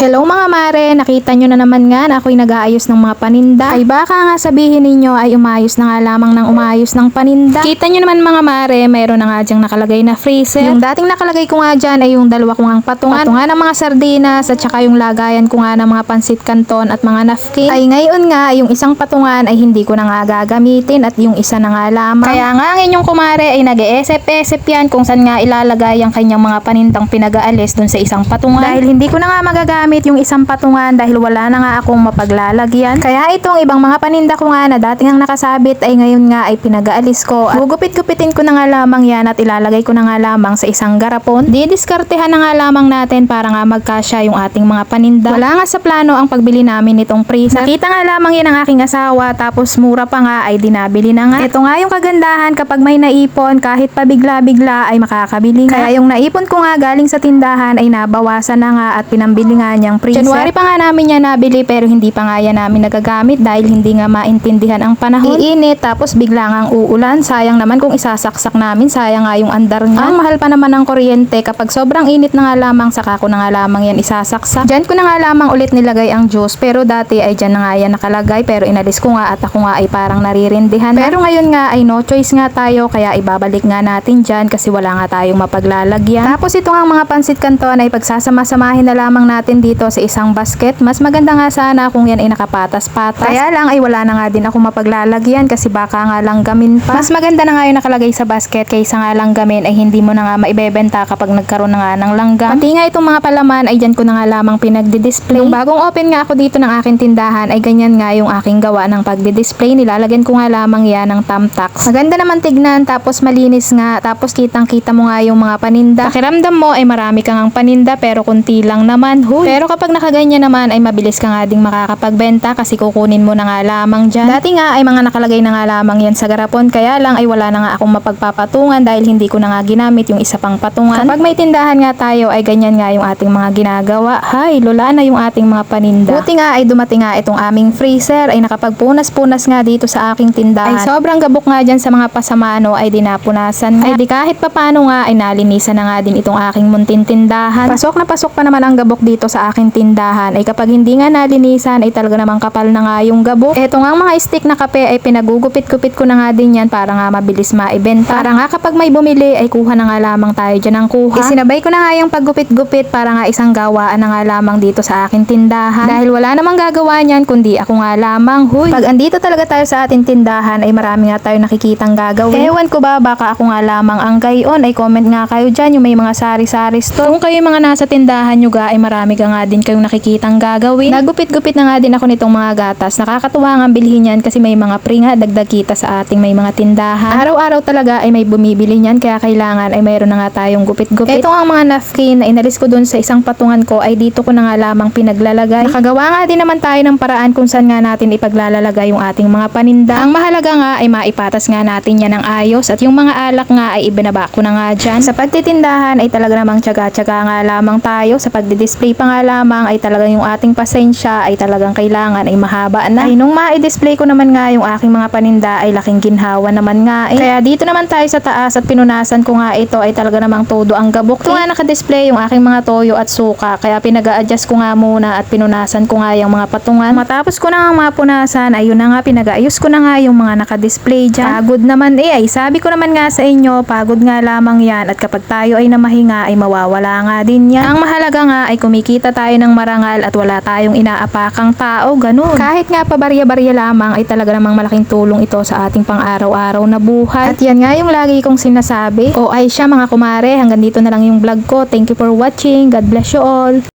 Hello mga mare, nakita nyo na naman nga na ako'y nag-aayos ng mga paninda. Ay baka nga sabihin ninyo ay umayos na nga lamang ng umayos ng paninda. Kita nyo naman mga mare, mayroon na nga dyang nakalagay na freezer. Yung dating nakalagay ko nga dyan ay yung dalawa kong ang patungan. Patungan ng mga sardinas at saka yung lagayan ko nga ng mga pansit canton at mga napkin. Ay ngayon nga, yung isang patungan ay hindi ko na nga gagamitin at yung isa na nga lamang. Kaya nga ang inyong kumare ay nag-eesep-esep yan kung saan nga ilalagay ang kanyang mga panindang pinag-aalis dun sa isang patungan. Dahil hindi ko na nga magagamit yung isang patungan dahil wala na nga akong mapaglalagyan. Kaya itong ibang mga paninda ko nga na dating ang nakasabit ay ngayon nga ay pinag-aalis ko. At gugupit-gupitin ko na nga lamang yan at ilalagay ko na nga lamang sa isang garapon. Didiskartehan na nga lamang natin para nga magkasya yung ating mga paninda. Wala nga sa plano ang pagbili namin nitong freezer. Nakita nga lamang yan ang aking asawa tapos mura pa nga ay dinabili na nga. Ito nga yung kagandahan kapag may naipon kahit pa bigla-bigla ay makakabili nga. Kaya yung naipon ko nga galing sa tindahan ay nabawasan na nga at pinambili nga niyang freezer. January pa nga namin yan nabili pero hindi pa nga yan namin nagagamit dahil hindi nga maintindihan ang panahon. Iinit tapos bigla nga ang uulan. Sayang naman kung isasaksak namin. Sayang nga yung andar niya. Ang mahal pa naman ng kuryente kapag sobrang init na nga lamang saka ko na nga lamang yan isasaksak. Diyan ko na nga lamang ulit nilagay ang juice pero dati ay dyan na nga yan nakalagay pero inalis ko nga at ako nga ay parang naririndihan na. Pero ngayon nga ay no choice nga tayo kaya ibabalik nga natin dyan kasi wala nga tayong mapaglalagyan. Tapos ito nga mga pansit canton ay pagsasama-samahin na lamang natin dito sa isang basket. Mas maganda nga sana kung yan ay nakapatas-patas. Kaya lang ay wala na nga din ako mapaglalagyan kasi baka nga lang gamin pa. Mas maganda na nga yung nakalagay sa basket kaysa nga lang gamin ay hindi mo na nga maibebenta kapag nagkaroon na nga ng langgam. Pati nga itong mga palaman ay dyan ko na nga lamang pinagdi-display. Nung bagong open nga ako dito ng aking tindahan ay ganyan nga yung aking gawa ng pagdi-display. Nilalagyan ko nga lamang yan ng thumbtacks. Maganda naman tignan tapos malinis nga tapos kitang kita mo nga yung mga paninda. Pakiramdam mo ay marami kang ang paninda pero kunti lang naman. Huy. Pero kapag nakaganyan naman ay mabilis ka nga ding makakapagbenta kasi kukunin mo na nga lamang dyan. Dati nga ay mga nakalagay na nga lamang yan sa garapon kaya lang ay wala na nga akong mapagpapatungan dahil hindi ko na nga ginamit yung isa pang patungan. Kapag may tindahan nga tayo ay ganyan nga yung ating mga ginagawa. Hay, lula na yung ating mga paninda. Buti nga ay dumating nga itong aming freezer ay nakapagpunas-punas nga dito sa aking tindahan. Ay sobrang gabok nga dyan sa mga pasamano ay dinapunasan nga. Ay di kahit papano nga ay nalinisan na nga din itong aking muntin tindahan. Pasok na pasok pa naman ang gabok dito sa aking tindahan ay kapag hindi nga nalinisan ay talaga namang kapal na nga yung gabok. Eto nga mga stick na kape ay pinagugupit-gupit ko na nga din yan para nga mabilis maibenta. Para nga kapag may bumili ay kuha na nga lamang tayo dyan ng kuha. Isinabay ko na nga yung paggupit-gupit para nga isang gawaan na nga lamang dito sa aking tindahan. Dahil wala namang gagawa niyan kundi ako nga lamang. Huy, pag andito talaga tayo sa ating tindahan ay marami nga tayo nakikitang gagawin. Ewan ko ba baka ako nga lamang ang gayon ay comment nga kayo dyan yung may mga sari-sari store. Kung kayo yung mga nasa tindahan nyo ga ay marami ka nga din kayong nakikitang gagawin. Nagupit-gupit na nga din ako nitong mga gatas. Nakakatuwa nga bilhin yan kasi may mga free nga dagdag kita sa ating may mga tindahan. Araw-araw talaga ay may bumibili niyan kaya kailangan ay mayroon na nga tayong gupit-gupit. Ito nga mga napkin na inalis ko dun sa isang patungan ko ay dito ko na nga lamang pinaglalagay. Nakagawa nga din naman tayo ng paraan kung saan nga natin ipaglalalagay yung ating mga paninda. Ang mahalaga nga ay maipatas nga natin yan ng ayos at yung mga alak nga ay ibinaba ko na nga dyan. Sa pagtitindahan ay talaga namang tsaga-tsaga nga lamang tayo. Sa pagdi-display pa nga lamang ay talagang yung ating pasensya ay talagang kailangan ay mahaba na. Ay nung ma-display ko naman nga yung aking mga paninda ay laking ginhawa naman nga eh. Kaya dito naman tayo sa taas at pinunasan ko nga ito ay talaga namang todo ang gabok. Ito nga naka-display yung aking mga toyo at suka kaya pinag-a-adjust ko nga muna at pinunasan ko nga yung mga patungan. Matapos ko na nga mga punasan ayun na nga pinag-aayos ko na nga yung mga naka-display dyan. Pagod naman eh ay sabi ko naman nga sa inyo pagod nga lamang yan at kapag tayo ay namahinga ay mawawala nga din yan. Ang mahalaga nga ay kumikita tayo ng marangal at wala tayong inaapakang tao, ganun. Kahit nga pabarya-barya lamang ay talaga namang malaking tulong ito sa ating pang-araw-araw na buhay. At yan nga yung lagi kong sinasabi. O ay siya mga kumare, hanggang dito na lang yung vlog ko. Thank you for watching. God bless you all.